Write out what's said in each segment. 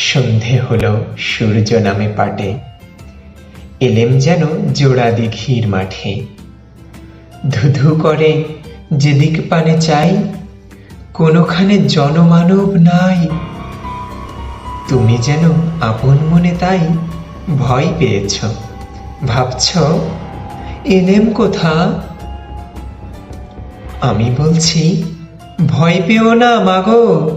সন্ধে হল, সূর্য নামে পাটে। এলেম যেন জোড়া দিঘির মাঠে। ধুধু করে যেদিক পানে চাই, কোনোখানে জনমানব নাই। তুমি যেন আপন মনে তাই ভয় পেয়েছ। ভাবছ, এলেম কোথা? আমি বলছি, ভয় পেও না, মাগো।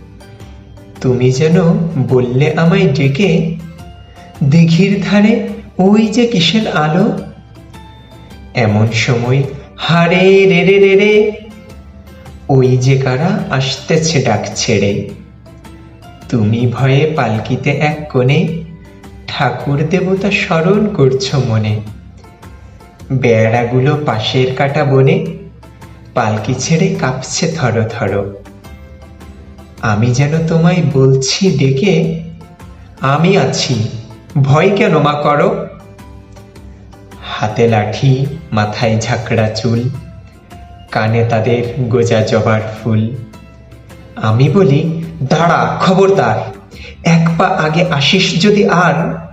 তুমি যেন বললে আমায় ডেকে, দিঘির ধারে ওই যে কিসের আলো? এমন সময় হারে রে রে রে রে, ওই যে কারা আসতেছে ডাক ছেড়ে। তুমি ভয়ে পালকিতে এক কোণে ঠাকুর দেবতা স্মরণ করছ মনে। বেড়াগুলো পাশের কাটা বনে পালকি ছেড়ে কাঁপছে থর থর। আমি যেন তোমায় বলছি, ডেকে আমি আছি। ভয় কেন মা করো? হাতে লাঠি, মাথায় ঝাঁকড়া চুল, কানে তাদের গোজা জবার ফুল। আমি বলি, দাঁড়া, খবরদার, এক পা আগে আসিস যদি আর,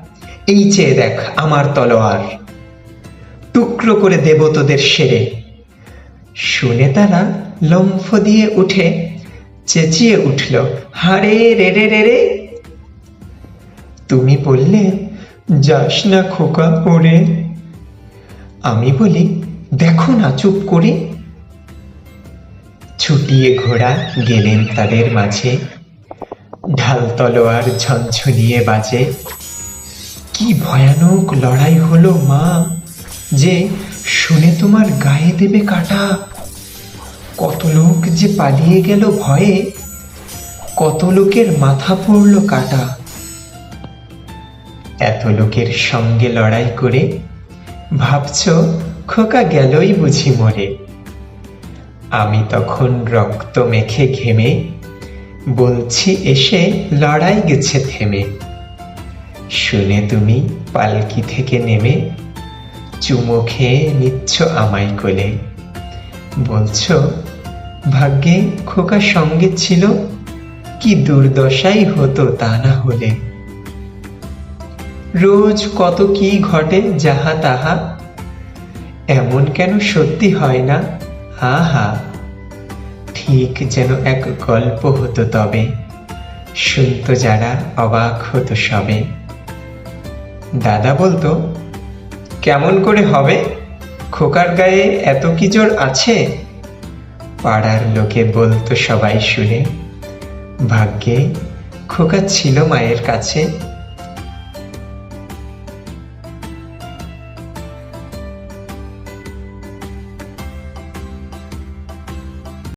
এই চেয়ে দেখ আমার তলোয়ার। টুকরো করে দেব তোদের সেরে। শুনে তারা লম্ফ দিয়ে উঠে চেঁচিয়ে উঠল হারে রে রে রে রে। তুমি বললে, যাস না খোকা ওরে। আমি বলি, দেখো না চুপ করে। ছুটিয়ে ঘোড়া গেলেন তাদের মাঝে। ঢাল তলোয়ার ঝনঝনিয়ে বাজে। কি ভয়ানক লড়াই হলো মা, যে শুনে তোমার গায়ে দেবে কাটা। কত লোক যে পালিয়ে গেল ভয়ে, কত লোকের মাথা পড়ল কাটা। এত লোকের সঙ্গে লড়াই করে ভাবছ, খোকা গেলই বুঝি মরে। আমি তখন রক্ত মেখে ঘেমে, বলছি, এসে লড়াই গেছে থেমে। শুনে তুমি পালকি থেকে নেমে চুমো খেয়ে নিচ্ছ আমায় কোলে। বলছো? ভাগ্যে খোকা সঙ্গে ছিল? কি দুর্দশাই হতো তা না হলে। রোজ কত কি ঘটে যাহা তাহা। এমন কেন সত্যি হয় না? আহা। ঠিক যেন এক গল্প হতো তবে। শুনতো যারা অবাক হতো সবে। দাদা বলতো, কেমন করে হবে? খোকার গায়ে এত কি জোর আছে? পাড়ার লোকে বলতো সবাই শুনে। ভাগ্যে খোকা ছিল মায়ের কাছে।